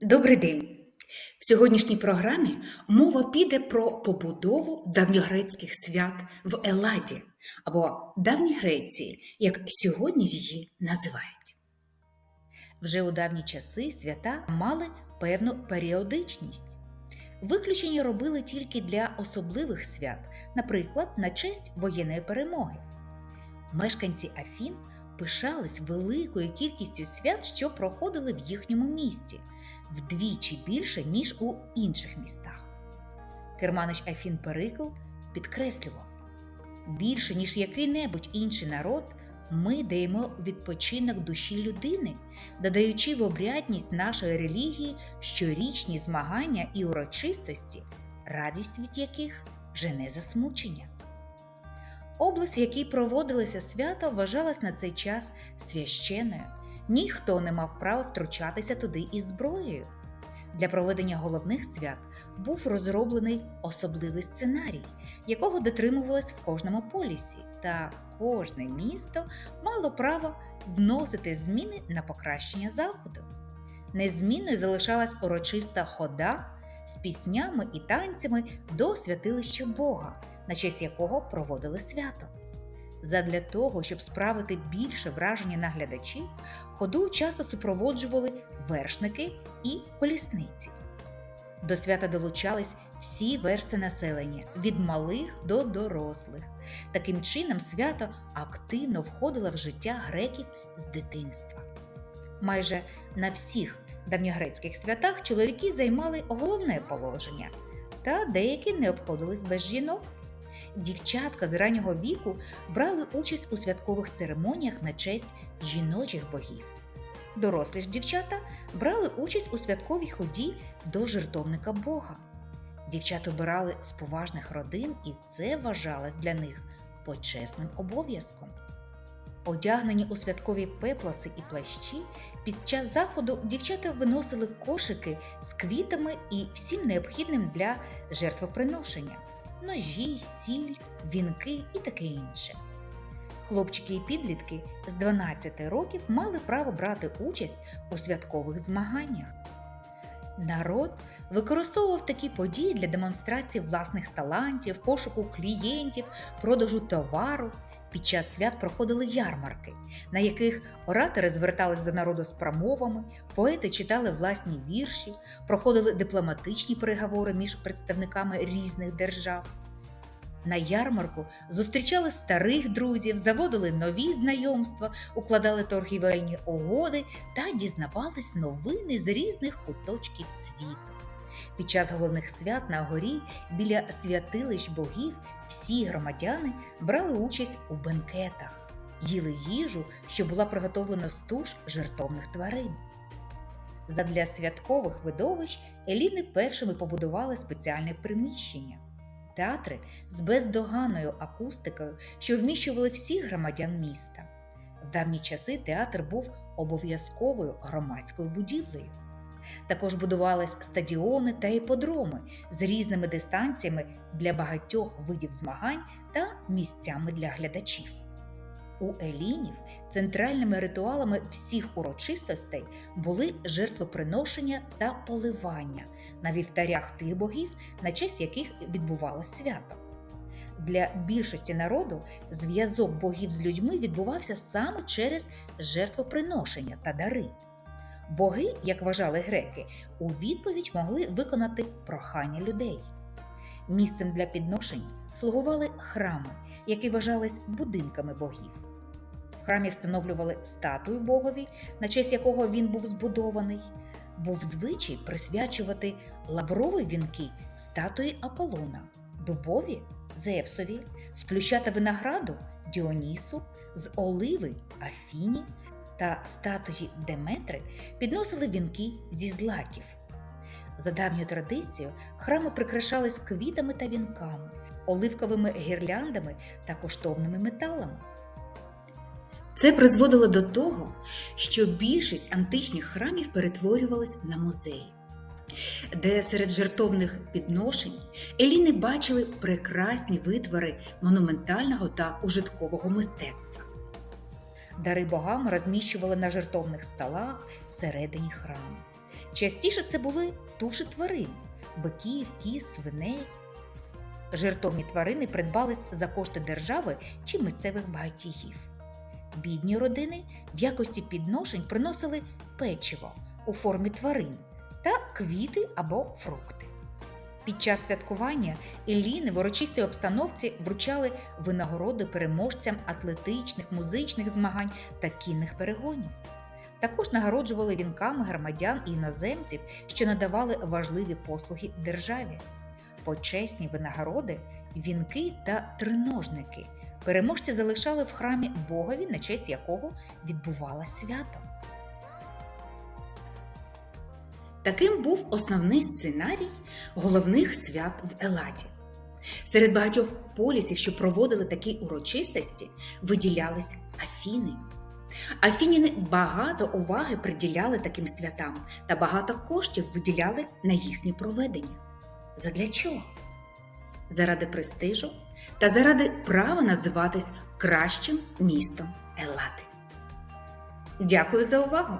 Добрий день! В сьогоднішній програмі мова піде про побудову давньогрецьких свят в Еладі або Давній Греції, як сьогодні її називають. Вже у давні часи свята мали певну періодичність. Виключення робили тільки для особливих свят, наприклад, на честь воєнної перемоги. Мешканці Афін пишались великою кількістю свят, що проходили в їхньому місті вдвічі більше, ніж у інших містах. Керманич Афін Перикл підкреслював: більше, ніж який-небудь інший народ, ми даємо відпочинок душі людини, додаючи в обрядність нашої релігії щорічні змагання і урочистості, радість від яких жене засмучення. Область, в якій проводилися свята, вважалась на цей час священною. Ніхто не мав права втручатися туди із зброєю. Для проведення головних свят був розроблений особливий сценарій, якого дотримувалось в кожному полісі, та кожне місто мало право вносити зміни на покращення заходу. Незмінною залишалась урочиста хода з піснями і танцями до святилища Бога, на честь якого проводили свято. Задля того, щоб справити більше враження на глядачів, ходу часто супроводжували вершники і колісниці. До свята долучались всі версти населення від малих до дорослих. Таким чином, свято активно входило в життя греків з дитинства. Майже на всіх давньогрецьких святах чоловіки займали головне положення, та деякі не обходились без жінок. Дівчатка з раннього віку брали участь у святкових церемоніях на честь жіночих богів. Дорослі ж дівчата брали участь у святковій ході до жертовника Бога. Дівчат обирали з поважних родин, і це вважалось для них почесним обов'язком. Одягнені у святкові пеплоси і плащі, під час заходу дівчата виносили кошики з квітами і всім необхідним для жертвоприношення ножі, сіль, вінки і таке інше. Хлопчики і підлітки з 12 років мали право брати участь у святкових змаганнях. Народ використовував такі події для демонстрації власних талантів, пошуку клієнтів, продажу товару. Під час свят проходили ярмарки, на яких оратори звертались до народу з промовами, поети читали власні вірші, проходили дипломатичні переговори між представниками різних держав. На ярмарку зустрічали старих друзів, заводили нові знайомства, укладали торгівельні угоди та дізнавались новини з різних куточків світу. Під час головних свят на горі біля святилищ богів всі громадяни брали участь у бенкетах, їли їжу, що була приготовлена з туш жертовних тварин. Задля святкових видовищ Еліни першими побудували спеціальне приміщення театри з бездоганною акустикою, що вміщували всіх громадян міста. В давні часи театр був обов'язковою громадською будівлею. Також будувались стадіони та іподроми з різними дистанціями для багатьох видів змагань та місцями для глядачів. У Елінів центральними ритуалами всіх урочистостей були жертвоприношення та поливання на вівтарях тих богів, на честь яких відбувалось свято. Для більшості народу зв'язок богів з людьми відбувався саме через жертвоприношення та дари. Боги, як вважали греки, у відповідь могли виконати прохання людей. Місцем для підношень слугували храми, які вважались будинками богів. В храмі встановлювали статую богові, на честь якого він був збудований. Був звичай присвячувати лаврові вінки статуї Аполлона, дубові Зевсові, з плюща та винограду Діонісу, з оливи Афіні та статуї Деметри підносили вінки зі злаків. За давньою традицією храми прикрашались квітами та вінками, оливковими гірляндами та коштовними металами. Це призводило до того, що більшість античних храмів перетворювалась на музеї, де серед жертовних підношень Еліни бачили прекрасні витвори монументального та ужиткового мистецтва. Дари богам розміщували на жертовних столах всередині храму. Частіше це були туші тварин биків, кіз, свиней. Жертовні тварини придбались за кошти держави чи місцевих багатіїв. Бідні родини в якості підношень приносили печиво у формі тварин та квіти або фрукти. Під час святкування Еліни в урочистій обстановці вручали винагороди переможцям атлетичних, музичних змагань та кінних перегонів. Також нагороджували вінками громадян і іноземців, що надавали важливі послуги державі. Почесні винагороди, вінки та триножники переможці залишали в храмі Богові, на честь якого відбувалось свято. Таким був основний сценарій головних свят в Еладі. Серед багатьох полісів, що проводили такі урочистості, виділялись Афіни. Афініни багато уваги приділяли таким святам та багато коштів виділяли на їхнє проведення. Задля чого? Заради престижу та заради права називатись кращим містом Елади. Дякую за увагу!